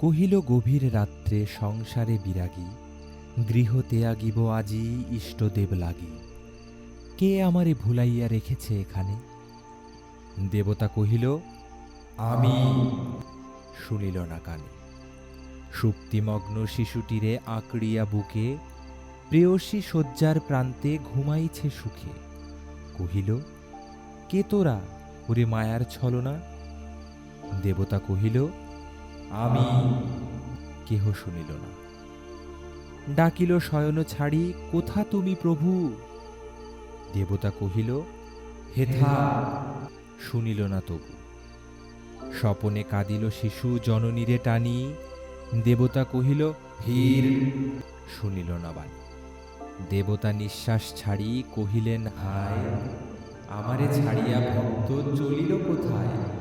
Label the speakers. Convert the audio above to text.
Speaker 1: কহিল গভীর রাত্রে সংসারে বিরাগী গৃহ ত্যাগিব আজি ইষ্টদেব লাগি। কে আমারে ভুলাইয়া রেখেছে এখানে? দেবতা কহিল, আমি। শুনিল না কানে। সুপ্তিমগ্ন শিশুটিরে আঁকড়িয়া বুকে, প্রেয়সী শয্যার প্রান্তে ঘুমাইছে সুখে। কহিল, কে তোরা? ওরে মায়ার ছলনা। দেবতা কহিল আমি কেহ শুনিল না। ডাকিল শয়ন ছাড়ি, কোথা তুমি প্রভু? দেবতা কহিল, হেথা। শুনিল না তবু। স্বপনে কাঁদিল শিশু জননীরে টানি। দেবতা কহিল ভীর শুনিল না বাণী। দেবতা নিঃশ্বাস ছাড়ি কহিলেন, হায়, আমারে ছাড়িয়া ভক্ত চলিল কোথায়?